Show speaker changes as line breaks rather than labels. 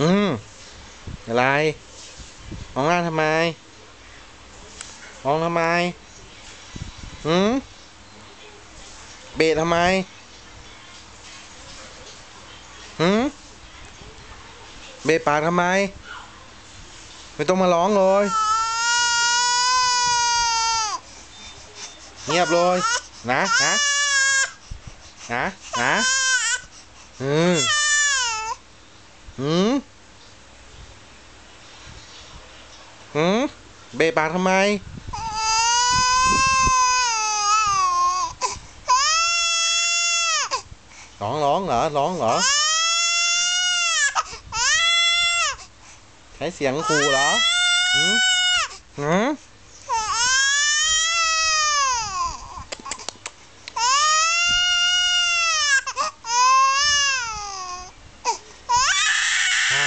อืมอะไรร้องไห้าทำไมร้องทำไมอืมเบะทำไมหืมเบะปากทำไม ไม่ต้องมาร้องเลย เงียบเลย นะนะนะนะอืมอืม หืมเบะปากทำไม ร้องร้องเหรอ ร้องเหรอ ใช้เสียงครูเหรออืมอืมฮ่าฮ่าฮ่า